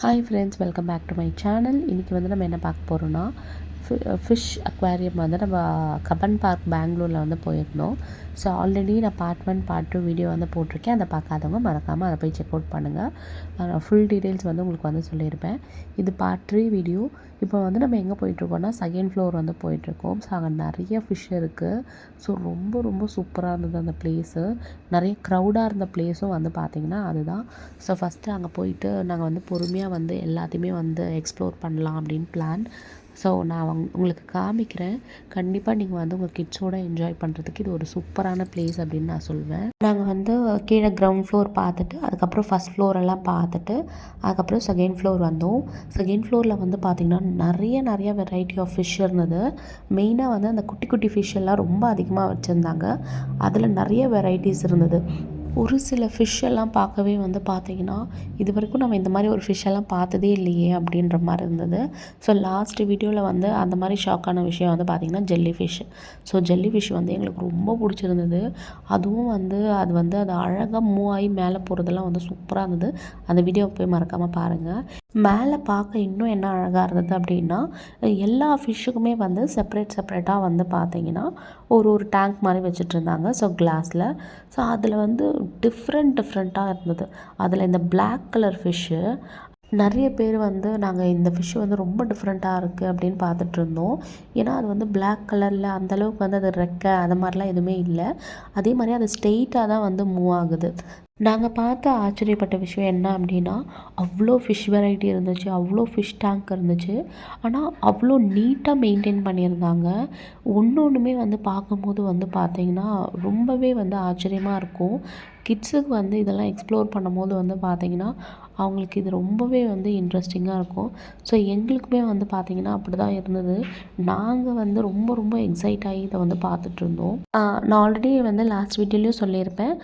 Hi friends welcome back to my channel இன்றைக்கி வந்து நம்ம என்ன பார்க்க போகிறோன்னா ஃபிஷ் அக்வாரியம் வந்து நம்ம கபன் பார்க் பெங்களூரில் வந்து போயிருந்தோம். ஸோ ஆல்ரெடி நான் part one part two video வந்து போட்டிருக்கேன். அதை பார்க்காதவங்க மறக்காமல் அதை போய் செக் அவுட் பண்ணுங்கள் ஃபுல் டீட்டெயில்ஸ் வந்து உங்களுக்கு வந்து சொல்லியிருப்பேன். இது பார்ட் த்ரீ வீடியோ இப்போ வந்து நம்ம எங்கே போயிட்டுருக்கோம்னா செகண்ட் ஃப்ளோர் வந்து போயிட்டுருக்கோம். ஸோ அங்கே நிறைய ஃபிஷ் இருக்குது ஸோ ரொம்ப ரொம்ப சூப்பராக இருந்தது அந்த ப்ளேஸு நிறைய க்ரௌடாக இருந்த ப்ளேஸும் வந்து பார்த்திங்கன்னா அதுதான். ஸோ ஃபஸ்ட்டு அங்கே போயிட்டு நாங்கள் வந்து பொறுமையாக வந்து எல்லாத்தையுமே வந்து எக்ஸ்ப்ளோர் பண்ணலாம் அப்படின்னு பிளான் ஸோ நான் உங்களுக்கு காமிக்கிறேன். கண்டிப்பாக நீங்கள் வந்து உங்கள் கிட்ஸோடு என்ஜாய் பண்ணுறதுக்கு இது ஒரு சூப்பரான பிளேஸ் அப்படின்னு நான் சொல்வேன். நாங்கள் வந்து கீழே கிரவுண்ட் ஃப்ளோர் பார்த்துட்டு அதுக்கப்புறம் ஃபஸ்ட் ஃப்ளோரெல்லாம் பார்த்துட்டு அதுக்கப்புறம் செகண்ட் ஃப்ளோர் வந்தோம். செகண்ட் ஃப்ளோரில் வந்து பார்த்திங்கன்னா நிறைய நிறைய வெரைட்டி ஆஃப் ஃபிஷ் இருந்தது. மெயினாக வந்து அந்த குட்டி குட்டி ஃபிஷ் எல்லாம் ரொம்ப அதிகமாக வச்சுருந்தாங்க. அதில் நிறைய வெரைட்டிஸ் இருந்தது. ஒரு சில ஃபிஷ்ஷெல்லாம் பார்க்கவே வந்து பார்த்திங்கன்னா இது வரைக்கும் நம்ம இந்த மாதிரி ஒரு ஃபிஷ்ஷெல்லாம் பார்த்ததே இல்லையே அப்படின்ற மாதிரி இருந்தது. ஸோ லாஸ்ட் வீடியோவில் வந்து அந்த மாதிரி ஷாக்கான விஷயம் வந்து பார்த்திங்கன்னா jelly fish so jelly fish வந்து எங்களுக்கு ரொம்ப பிடிச்சிருந்தது. அதுவும் வந்து அது வந்து அது அழகாக மூவ் ஆகி மேலே போகிறதெல்லாம் வந்து சூப்பராக இருந்தது. அந்த வீடியோ போய் மறக்காமல் பாருங்கள் மேலே பார்க்க இன்னும் என்ன அழகாக இருந்தது அப்படின்னா எல்லா ஃபிஷ்ஷுக்குமே வந்து செப்ரேட் செப்ரேட்டாக வந்து பார்த்தீங்கன்னா ஒரு ஒரு டேங்க் மாதிரி வச்சுட்டு இருந்தாங்க. ஸோ கிளாஸில் ஸோ அதில் வந்து டிஃப்ரெண்ட் டிஃப்ரெண்ட்டாக இருந்தது. அதில் இந்த பிளாக் கலர் ஃபிஷ்ஷு நிறைய பேர் வந்து நாங்கள் இந்த ஃபிஷ்ஷு வந்து ரொம்ப டிஃப்ரெண்ட்டாக இருக்குது அப்படின்னு பார்த்துட்டு இருந்தோம். ஏன்னா அது வந்து பிளாக் கலரில் அந்தளவுக்கு வந்து அது ரெக்கை அது மாதிரிலாம் எதுவுமே இல்லை. அதே மாதிரி அது ஸ்ட்ரெயிட்டாக தான் வந்து மூவ் ஆகுது. நாங்கள் பார்த்து ஆச்சரியப்பட்ட விஷயம் என்ன அப்படின்னா அவ்வளோ ஃபிஷ் வெரைட்டி இருந்துச்சு அவ்வளோ ஃபிஷ் டேங்க் இருந்துச்சு. ஆனால் அவ்வளோ நீட்டாக மெயின்டைன் பண்ணியிருந்தாங்க. ஒன்று ஒன்றுமே வந்து பார்க்கும்போது வந்து பார்த்திங்கன்னா ரொம்பவே வந்து ஆச்சரியமாக இருக்கும். கிட்ஸுக்கு வந்து இதெல்லாம் எக்ஸ்ப்ளோர் பண்ணும்போது வந்து பார்த்திங்கன்னா அவங்களுக்கு இது ரொம்பவே வந்து இன்ட்ரெஸ்டிங்காக இருக்கும். ஸோ எங்களுக்குமே வந்து பார்த்திங்கன்னா அப்படி தான் இருந்தது. நாங்கள் வந்து ரொம்ப ரொம்ப எக்ஸைட் ஆகி இதை வந்து பார்த்துட்ருந்தோம் நான் ஆல்ரெடி வந்து லாஸ்ட் வீடியோலையும் சொல்லியிருப்பேன்.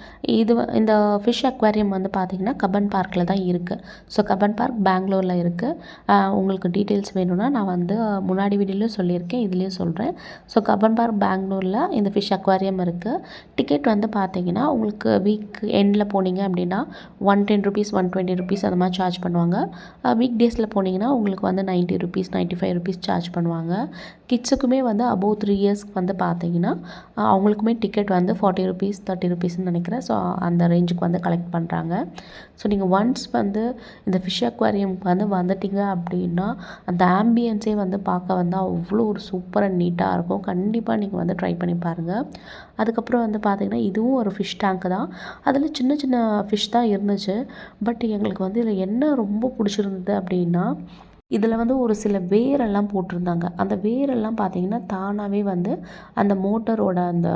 இது இந்த ஃபிஷ் அக்வாரியம் வந்து பார்த்திங்கன்னா கபன் பார்க்கில் தான் இருக்குது ஸோ கபன் பார்க் பெங்களூரில் இருக்குது உங்களுக்கு டீட்டெயில்ஸ் வேணும்னா நான் வந்து முன்னாடி வீடியோலையும் சொல்லியிருக்கேன் இதுலேயும் சொல்கிறேன் ஸோ கபன் பார்க் பெங்களூரில் இந்த ஃபிஷ் அக்வாரியம் இருக்குது டிக்கெட் வந்து பார்த்திங்கன்னா உங்களுக்கு வீக் எண்டில் போனீங்க அப்படின்னா one ten rupees one twenty rupees அந்த மாதிரி சார்ஜ் பண்ணுவாங்க. வீக் டேஸில் போனீங்கன்னா உங்களுக்கு வந்து ninety rupees ninety five rupees charge பண்ணுவாங்க. கிட்ஸுக்குமே வந்து அபோவ் த்ரீ இயர்ஸ்க்கு வந்து பார்த்தீங்கன்னா அவங்களுக்குமே டிக்கெட் வந்து ஃபார்ட்டி ருபீஸ் தேர்ட்டி ருபீஸ்ன்னு நினைக்கிறேன். ஸோ அந்த ரேஞ்சுக்கு வந்து வந்து கலெக்ட் பண்ணுறாங்க ஸோ நீங்கள் ஒன்ஸ் வந்து இந்த ஃபிஷ் அக்வாரியம்க்கு வந்து வந்துட்டீங்க அப்படின்னா அந்த ஆம்பியன்ஸே வந்து பார்க்க வந்து அவ்வளோ ஒரு சூப்பராக நீட்டாக இருக்கும். கண்டிப்பாக நீங்கள் வந்து ட்ரை பண்ணி பாருங்கள் அதுக்கப்புறம் வந்து பார்த்திங்கன்னா இதுவும் ஒரு ஃபிஷ் டேங்க் தான். அதில் சின்ன சின்ன ஃபிஷ் தான் இருந்துச்சு. பட் எங்களுக்கு வந்து இதில் என்ன ரொம்ப பிடிச்சிருந்தது அப்படின்னா இதில் வந்து ஒரு சில வேரெல்லாம் போட்டிருந்தாங்க. அந்த வேரெல்லாம் பார்த்திங்கன்னா தானாகவே வந்து அந்த மோட்டரோட அந்த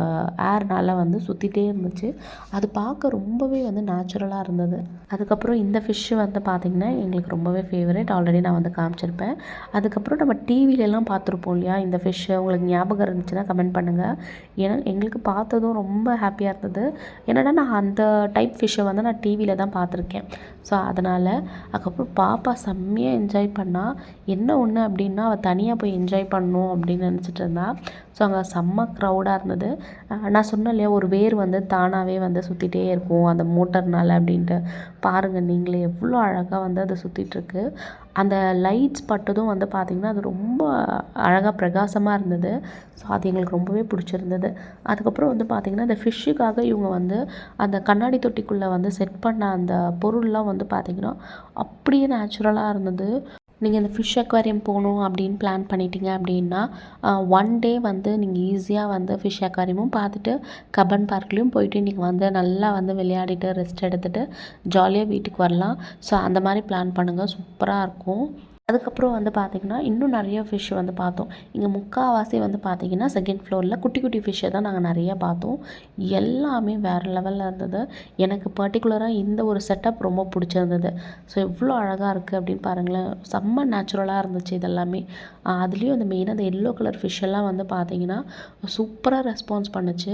ஏர்னால் வந்து சுற்றிட்டே இருந்துச்சு. அது பார்க்க ரொம்பவே வந்து நேச்சுரலாக இருந்தது. அதுக்கப்புறம் இந்த ஃபிஷ்ஷு வந்து பார்த்திங்கன்னா எங்களுக்கு ரொம்பவே ஃபேவரேட் ஆல்ரெடி நான் வந்து காமிச்சிருப்பேன். அதுக்கப்புறம் நம்ம டிவிலெலாம் பார்த்துருப்போம் இல்லையா இந்த ஃபிஷ்ஷு உங்களுக்கு ஞாபகம் இருந்துச்சுன்னா கமெண்ட் பண்ணுங்கள் ஏன்னா எங்களுக்கு பார்த்ததும் ரொம்ப ஹாப்பியாக இருந்தது. என்னென்னா நான் அந்த டைப் ஃபிஷ்ஷை வந்து நான் டிவியில் தான் பார்த்துருக்கேன். ஸோ அதனால் அதுக்கப்புறம் பாப்பா செம்மையாக என்ஜாய் பண்ணால் என்ன ஒன்று அப்படின்னா அவள் தனியாக போய் என்ஜாய் பண்ணணும் அப்படின்னு நினச்சிட்டு இருந்தா. ஸோ அங்கே செம்ம க்ரௌடாக இருந்தது. நான் சொன்னேன் இல்லையா ஒரு வேர் வந்து தானாகவே வந்து சுற்றிட்டே இருக்கும் அந்த மோட்டர்னால் அப்படின்ட்டு. பாருங்கள் நீங்களே எவ்வளோ அழகாக வந்து அதை சுற்றிட்டுருக்கு அந்த லைட்ஸ் பட்டதும் வந்து பார்த்திங்கன்னா அது ரொம்ப அழகாக பிரகாசமாக இருந்தது. ஸோ அது எங்களுக்கு ரொம்பவே பிடிச்சிருந்தது. அதுக்கப்புறம் வந்து பார்த்திங்கன்னா இந்த ஃபிஷ்ஷுக்காக இவங்க வந்து அந்த கண்ணாடி தொட்டிக்குள்ளே வந்து செட் பண்ண அந்த பொருள்லாம் வந்து பார்த்திங்கன்னா அப்படியே நேச்சுரலாக இருந்தது. நீங்கள் இந்த ஃபிஷ் அக்வாரியம் போகணும் அப்படின்னு பிளான் பண்ணிட்டீங்க அப்படின்னா ஒன் டே வந்து நீங்கள் ஈஸியாக வந்து ஃபிஷ் அக்வாரியமும் பார்த்துட்டு கபன் பார்க்லேயும் போயிட்டு நீங்கள் வந்து நல்லா வந்து விளையாடிட்டு ரெஸ்ட் எடுத்துகிட்டு ஜாலியாக வீட்டுக்கு வரலாம். ஸோ அந்த மாதிரி பிளான் பண்ணுங்கள் சூப்பராக இருக்கும். அதுக்கப்புறம் வந்து பார்த்திங்கன்னா இன்னும் நிறைய ஃபிஷ் வந்து பார்த்தோம். இங்கே முக்கால்வாசி வந்து பார்த்திங்கன்னா செகண்ட் ஃப்ளோரில் குட்டி குட்டி ஃபிஷ்ஷை தான் நாங்கள் நிறையா பார்த்தோம். எல்லாமே வேறு லெவலில் இருந்தது. எனக்கு பர்டிகுலராக இந்த ஒரு செட்டப் ரொம்ப பிடிச்சிருந்தது. ஸோ எவ்வளோ அழகாக இருக்குது அப்படின்னு பாருங்களேன். செம்ம நேச்சுரலாக இருந்துச்சு இதெல்லாமே. அதுலேயும் அந்த மெயினாக அந்த எல்லோ கலர் ஃபிஷ் எல்லாம் வந்து பார்த்திங்கன்னா சூப்பராக ரெஸ்பான்ஸ் பண்ணுச்சு.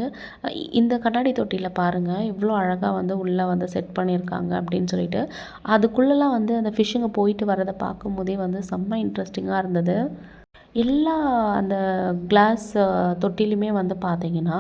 இந்த கண்ணாடி தொட்டியில் பாருங்கள் இவ்வளோ அழகாக வந்து உள்ளே வந்து செட் பண்ணியிருக்காங்க அப்படின்னு சொல்லிட்டு. அதுக்குள்ளெலாம் வந்து அந்த ஃபிஷ்ஷுங்க போயிட்டு வரதை பார்க்கும்போதே வந்து செம்ம இன்ட்ரெஸ்டிங்காக இருந்தது. எல்லா அந்த கிளாஸ் தொட்டிலுமே வந்து பார்த்தீங்கன்னா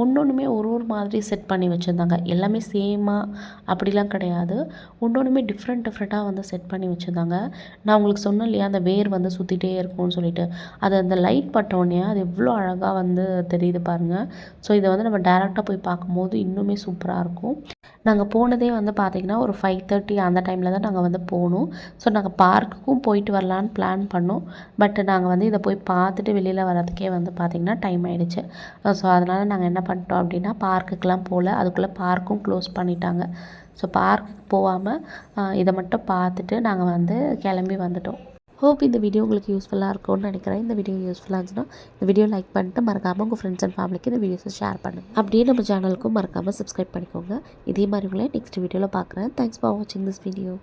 ஒன்று ஒன்றுமே ஒரு ஒரு மாதிரி செட் பண்ணி வச்சுருந்தாங்க. எல்லாமே சேமாக அப்படிலாம் கிடையாது. ஒன்று ஒன்றுமே டிஃப்ரெண்ட் டிஃப்ரெண்ட்டாக வந்து செட் பண்ணி வச்சுருந்தாங்க. நான் உங்களுக்கு சொன்னேன் இல்லையா அந்த வேர் வந்து சுற்றிட்டே இருக்கும்னு சொல்லிட்டு. அது அந்த லைட் பட்டோடனே அது எவ்வளோ அழகாக வந்து தெரியுது பாருங்கள் ஸோ இதை வந்து நம்ம டேரெக்டாக போய் பார்க்கும்போது இன்னுமே சூப்பராக இருக்கும். நாங்கள் போனதே வந்து பார்த்திங்கன்னா ஒரு ஃபைவ் தேர்ட்டி அந்த டைமில் தான் நாங்கள் வந்து போனோம். ஸோ நாங்கள் பார்க்குக்கும் போயிட்டு வரலான்னு பிளான் பண்ணோம். பட் நாங்கள் வந்து இதை போய் பார்த்துட்டு வெளியில் வர்றதுக்கே வந்து பார்த்திங்கன்னா டைம் ஆகிடுச்சு ஸோ அதனால் நாங்கள் என்ன பண்ணிட்டோம் அப்படின்னா பார்க்குக்கெலாம் போகல அதுக்குள்ளே பார்க்கும் க்ளோஸ் பண்ணிட்டாங்க. ஸோ பார்க்குக்கு போகாமல் இதை மட்டும் பார்த்துட்டு நாங்கள் வந்து கிளம்பி வந்துட்டோம். ஹோப் இந்த வீடியோ உங்களுக்கு யூஸ்ஃபுல்லாக இருக்கும்னு நினைக்கிறேன். இந்த வீடியோ யூஸ்ஃபுல்லாக இருந்துச்சுன்னா இந்த வீடியோ லைக் பண்ணிட்டு மறக்காமல் உங்கள் ஃப்ரெண்ட்ஸ் அண்ட் ஃபேமிலிக்கு இந்த வீடியோஸை ஷேர் பண்ணுங்கள் அப்படியே நம்ம சேனலுக்கும் மறக்காமல் சப்ஸ்கிரைப் பண்ணிக்கோங்க. இதே மாதிரி உங்களை நெக்ஸ்ட் வீடியோவில் பார்க்குறேன். தேங்க்ஸ் ஃபார் வாட்சிங் திஸ் வீடியோ